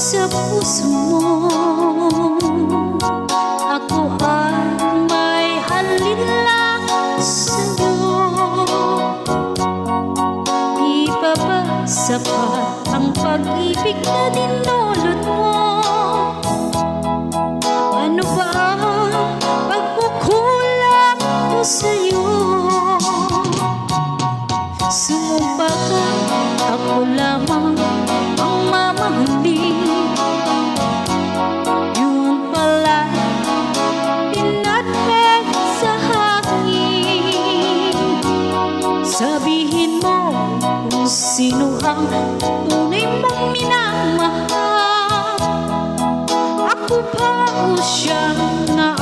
sa puso mo Ako ay may halila sa'yo Di pa ba sapat ang pag-ibig na dinulot mo? Ano ba ang pagkukulang ko sa'yo? Sumumpa ka, ako lamang Sabihin mo kung sino ang tunay mong minamahal. Ako pa o siyang na